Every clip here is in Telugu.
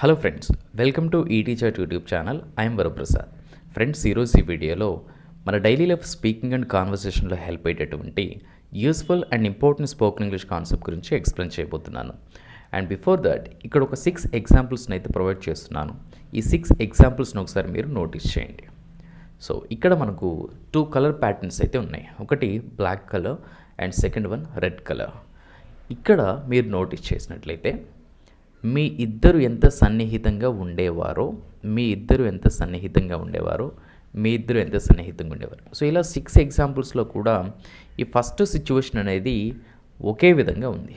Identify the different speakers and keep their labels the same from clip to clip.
Speaker 1: హలో ఫ్రెండ్స్ వెల్కమ్ టు ఈ teacher YouTube channel I'm Varaprasad friends ఈరోజు ఈ వీడియోలో మన డైలీ లైఫ్ స్పీకింగ్ అండ్ కాన్వర్సేషన్లో హెల్ప్ అయ్యేటటువంటి useful and important spoken English concept గురించి ఎక్స్ప్లెయిన్ చేయబోతున్నాను. అండ్ బిఫోర్ దట్ ఇక్కడ ఒక సిక్స్ ఎగ్జాంపుల్స్ని అయితే ప్రొవైడ్ చేస్తున్నాను. ఈ సిక్స్ ఎగ్జాంపుల్స్ని ఒకసారి మీరు నోటీస్ చేయండి. సో ఇక్కడ మనకు టూ కలర్ ప్యాటర్న్స్ అయితే ఉన్నాయి. ఒకటి black colour and second one red colour ఇక్కడ మీరు నోటీస్ చేసినట్లయితే మీ ఇద్దరు ఎంత సన్నిహితంగా ఉండేవారో మీ ఇద్దరు ఎంత సన్నిహితంగా ఉండేవారో మీ ఇద్దరు ఎంత సన్నిహితంగా ఉండేవారు. సో ఇలా సిక్స్ ఎగ్జాంపుల్స్లో కూడా ఈ ఫస్ట్ సిచ్యువేషన్ అనేది ఒకే విధంగా ఉంది.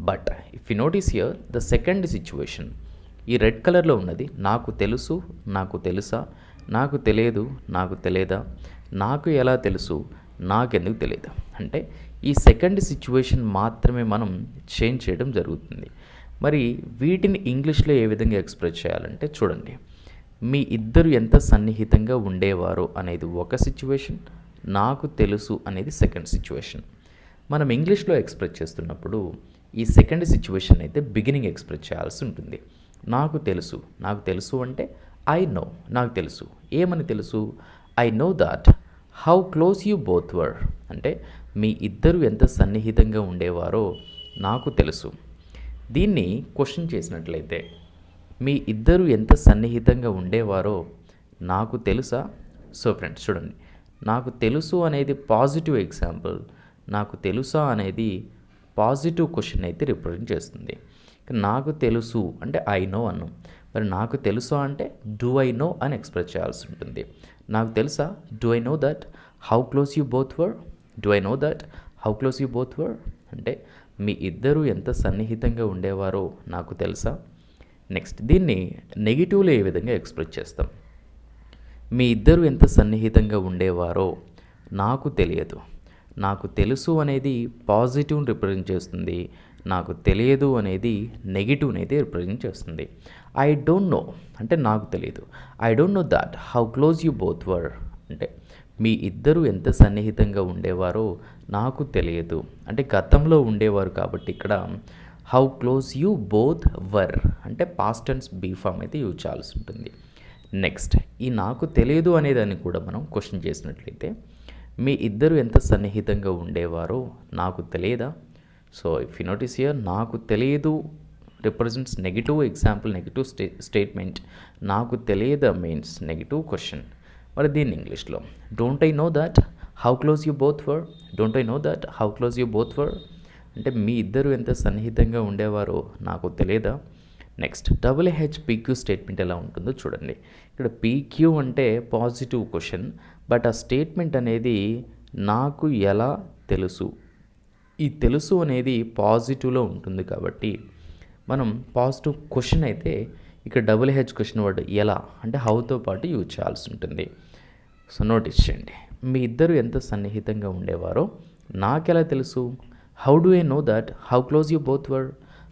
Speaker 1: But if you notice here the second situation ఈ రెడ్ కలర్లో ఉన్నది. నాకు తెలుసు నాకు తెలుసా నాకు తెలియదు నాకు తెలియదా నాకు ఎలా తెలుసు నాకెందుకు తెలియదు. అంటే ఈ సెకండ్ సిచ్యువేషన్ మాత్రమే మనం చేంజ్ చేయడం జరుగుతుంది. మరి వీటిని ఇంగ్లీష్లో ఏ విధంగా ఎక్స్ప్రెస్ చేయాలంటే చూడండి. మీ ఇద్దరు ఎంత సన్నిహితంగా ఉండేవారో అనేది ఒక సిచ్యువేషన్ నాకు తెలుసు అనేది సెకండ్ సిచ్యువేషన్ మనం ఇంగ్లీష్లో ఎక్స్ప్రెస్ చేస్తున్నప్పుడు ఈ సెకండ్ సిచ్యువేషన్ అయితే బిగినింగ్ ఎక్స్ప్రెస్ చేయాల్సి ఉంటుంది. నాకు తెలుసు. నాకు తెలుసు అంటే ఐ నో నాకు తెలుసు. ఏమని తెలుసు? I know that how close you both were అంటే మీ ఇద్దరు ఎంత సన్నిహితంగా ఉండేవారో నాకు తెలుసు. దీన్ని క్వశ్చన్ చేసినట్లయితే మీ ఇద్దరు ఎంత సన్నిహితంగా ఉండేవారో నాకు తెలుసా? సో ఫ్రెండ్స్ చూడండి. నాకు తెలుసు అనేది పాజిటివ్ ఎగ్జాంపుల్ నాకు తెలుసా అనేది పాజిటివ్ క్వశ్చన్ అయితే రిప్రజెంట్ చేస్తుంది. నాకు తెలుసు అంటే ఐ నో అన్ను. మరి నాకు తెలుసా అంటే డూ ఐ నో అని ఎక్స్ప్రెస్ చేయాల్సి ఉంటుంది. నాకు తెలుసా? Do I know that? How close you both were? Do I know that? How close you both were? అంటే మీ ఇద్దరు ఎంత సన్నిహితంగా ఉండేవారో నాకు తెలుసా? నెక్స్ట్ దీన్ని నెగిటివ్లో ఏ విధంగా ఎక్స్ప్రెస్ చేస్తాం? మీ ఇద్దరు ఎంత సన్నిహితంగా ఉండేవారో నాకు తెలియదు. నాకు తెలుసు అనేది పాజిటివ్ని రిప్రజెంట్ చేస్తుంది. నాకు తెలియదు అనేది నెగిటివ్ అనేది రిప్రజెంట్ చేస్తుంది. I don't know. అంటే నాకు తెలియదు I don't know that. How close you both were. అంటే మీ ఇద్దరు ఎంత సన్నిహితంగా ఉండేవారో నాకు తెలియదు. అంటే గతంలో ఉండేవారు కాబట్టి ఇక్కడ how close you both were అంటే పాస్ట్ అండ్ బీ ఫామ్ అయితే యూజ్ చేయాల్సి ఉంటుంది. నెక్స్ట్ ఈ నాకు తెలియదు అనేదాన్ని కూడా మనం క్వశ్చన్ చేసినట్లయితే మీ ఇద్దరు ఎంత సన్నిహితంగా ఉండేవారో నాకు తెలియదా? So if you notice here నాకు తెలియదు represents negative example negative stay statement నాకు తెలియదా మీన్స్ నెగిటివ్ క్వశ్చన్ మరి దీన్ని ఇంగ్లీష్లో don't I know that how close you both were don't I know that how close you both were అంటే మీ ఇద్దరు ఎంత సన్నిహితంగా ఉండేవారో నాకు తెలియదా next double H P Q statement ఎలా ఉంటుందో చూడండి. ఇక్కడ పీక్యూ అంటే పాజిటివ్ క్వశ్చన్ బట్ ఆ స్టేట్మెంట్ అనేది నాకు ఎలా తెలుసు? ఈ తెలుసు అనేది పాజిటివ్లో ఉంటుంది కాబట్టి మనం పాజిటివ్ క్వశ్చన్ అయితే ఇక్కడ డబుల్ హెచ్ క్వశ్చన్ వర్డ్ ఎలా? అంటే హౌతో పాటు యూజ్ చేయాల్సి ఉంటుంది. సో నోటీస్ చేయండి మీ ఇద్దరు ఎంత సన్నిహితంగా ఉండేవారో నాకెలా తెలుసు? How do I know that how close you both were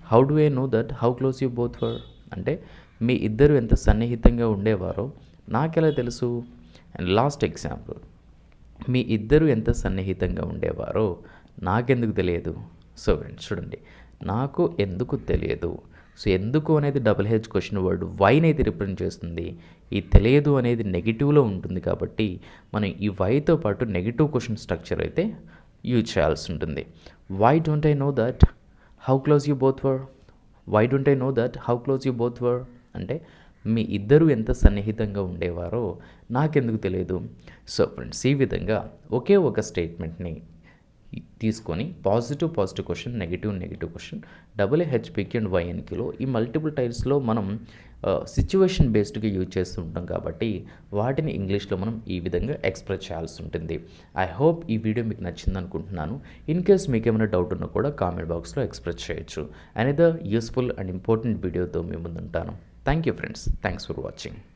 Speaker 1: how do I know that how close you both were అంటే మీ ఇద్దరు ఎంత సన్నిహితంగా ఉండేవారో నాకెలా తెలుసు? అండ్ లాస్ట్ ఎగ్జాంపుల్ మీ ఇద్దరు ఎంత సన్నిహితంగా ఉండేవారో నాకెందుకు తెలియదు? సో చూడండి. నాకు ఎందుకు తెలియదు? సో ఎందుకు అనేది డబుల్ హెచ్ క్వశ్చన్ వర్డ్ వైని అయితే రిప్రజెంట్ చేస్తుంది? ఈ తెలియదు అనేది నెగిటివ్లో ఉంటుంది కాబట్టి మనం ఈ వైతో పాటు నెగిటివ్ క్వశ్చన్ స్ట్రక్చర్ అయితే యూజ్ చేయాల్సి ఉంటుంది. Why don't I know that how close you both were why don't I know that how close you both were అంటే మీ ఇద్దరు ఎంత సన్నిహితంగా ఉండేవారో నాకెందుకు తెలియదు సో ఫ్రెండ్స్ ఈ విధంగా ఒకే ఒక స్టేట్మెంట్ని తీసుకొని positive positive question negative negative question double హెచ్పికి and వైఎన్కిలో ఈ మల్టిపుల్ టైల్స్లో మనం సిచ్యువేషన్ బేస్డ్గా యూజ్ చేస్తుంటాం కాబట్టి వాటిని ఇంగ్లీష్లో మనం ఈ విధంగా ఎక్స్ప్రెస్ చేయాల్సి ఉంటుంది. ఐ హోప్ ఈ వీడియో మీకు నచ్చింది అనుకుంటున్నాను. ఇన్ కేస్ మీకు ఏమైనా డౌట్ ఉన్నా కూడా కామెంట్ బాక్స్లో ఎక్స్ప్రెస్ చేయొచ్చు. అనేది యూస్ఫుల్ అండ్ ఇంపార్టెంట్ వీడియోతో మీ ముందుంటాను. Thank you friends thanks for watching